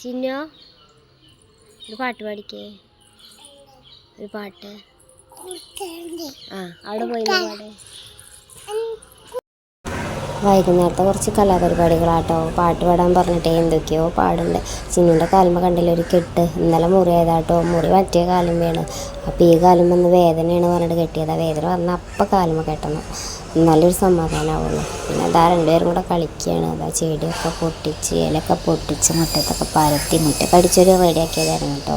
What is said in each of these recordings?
ചിന്നോ? ഒരു പാട്ട് പാടിക്കേ. ഒരു പാട്ട്. ആ അവിടെ പോയി പാട്. വൈകുന്നേരത്തെ കുറച്ച് കലാപരിപാടികളാട്ടോ. പാട്ട് പാടാൻ പറഞ്ഞിട്ട് എന്തൊക്കെയോ പാടുണ്ട്. ചിന്നുന്റെ കാലുമ്പോൾ കണ്ടില്ല? ഒരു കെട്ട്. ഇന്നലെ മുറിയായതാട്ടോ മുറി പറ്റിയ കാലം വേണം. അപ്പോൾ ഈ കാലം വന്ന് വേദനയാണ് പറഞ്ഞിട്ട് കെട്ടിയതാണ് വേദന വന്നാൽ അപ്പം കാലുമ്പോൾ കെട്ടണം. നല്ലൊരു സമാധാനമാവുള്ളു പിന്നെ അതാ രണ്ടുപേരും കൂടെ കളിക്കുകയാണ് അതാ ചെടിയൊക്കെ പൊട്ടിച്ച് ഇലയൊക്കെ പൊട്ടിച്ച് മുറ്റത്തൊക്കെ പരത്തി മുറ്റൊക്കെ അടിച്ചൊരു റെഡിയാക്കിയതായിരുന്നു കേട്ടോ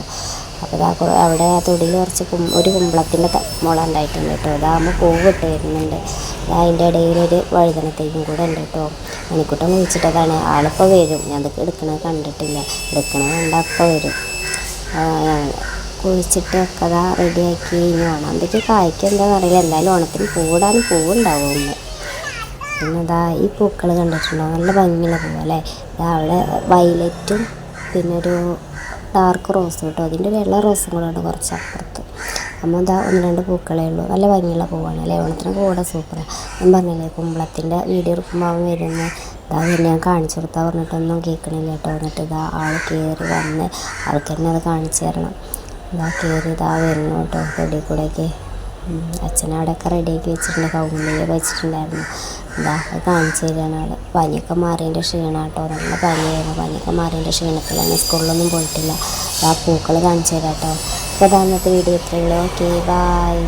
അപ്പോൾ ഇതാ അവിടെ ആ തൊടിയിൽ കുറച്ച് കും ഒരു കുമ്പളത്തിന്റെ മുള ഉണ്ടായിട്ടുണ്ട് കേട്ടോ. അതാകുമ്പോൾ പൂവ് ഇട്ട് വരുന്നുണ്ട് അതിന്റെ അതിന്റെ ഇടയിലൊരു വഴുതനത്തേക്കും കൂടെ ഉണ്ട് കേട്ടോ. മണിക്കൂട്ടം വിളിച്ചിട്ടതാണ് ആളിപ്പോൾ വരും. ഞാൻ അത് എടുക്കണത് കണ്ടിട്ടില്ല. എടുക്കണത് കണ്ട അപ്പോൾ വരും. ആ, കുഴിച്ചിട്ട് ഒക്കെ അതാ റെഡിയാക്കി ഇനി ഓണം. എന്തൊക്കെ കായ്ക്ക് എന്താണെന്ന് അറിയില്ല. എന്തായാലും ഓണത്തിന് പൂവിടാൻ പൂവുണ്ടാവും പിന്നെ ഇതാ ഈ പൂക്കൾ കണ്ടിട്ടുണ്ടോ? നല്ല ഭംഗിയുള്ള പൂവല്ലേ അല്ലേ? അവിടെ വയലറ്റും പിന്നെ ഒരു ഡാർക്ക് റോസ് കേട്ടോ. അതിന്റെ ഒരു വെള്ള റോസും കൂടെ ഉണ്ട് കുറച്ച് അപ്പുറത്ത്. അമ്മ എന്താ ഒന്ന് രണ്ട് പൂക്കളേ ഉള്ളൂ. നല്ല ഭംഗിയുള്ള പൂവാണ് അല്ലേ? ഓണത്തിന് കൂടെ സൂപ്പറാണ് ഞാൻ പറഞ്ഞില്ലേ കുമ്പളത്തിന്റെ വീഡിയോ എടുക്കുമ്പോൾ വരുന്ന. ഇതാ പിന്നെ ഞാൻ കാണിച്ചു കൊടുത്താൽ പറഞ്ഞിട്ടൊന്നും കേൾക്കണില്ല കേട്ടോ. എന്നിട്ട് ഇതാ ആൾ കയറി വന്ന് ആൾക്ക് തന്നെ അത് കാണിച്ചു തരണം. ഇതാ കയറി ഇതാ വരുന്നു കേട്ടോ. റെഡി കൂടെയൊക്കെ. അച്ഛനവിടെയൊക്കെ റെഡിയാക്കി വെച്ചിട്ടുണ്ട്. കൗമുണ്ടിയൊക്കെ വെച്ചിട്ടുണ്ടായിരുന്നു. ഇതാ അത് കാണിച്ചു തരികയാണ് ആൾ പനിയൊക്കെ മാറിയതിന്റെ ക്ഷീണം കേട്ടോ നല്ല പനിയായിരുന്നു. പനിയൊക്കെ മാറിയതിന്റെ ക്ഷീണത്തിലാണ് സ്കൂളിലൊന്നും പോയിട്ടില്ല. ആ പൂക്കൾ കാണിച്ചു തരാം കേട്ടോ അപ്പോൾ അതാ അന്നത്തെ വീഡിയോ ഇത്രയുള്ളൂ ഓക്കെ ബായ്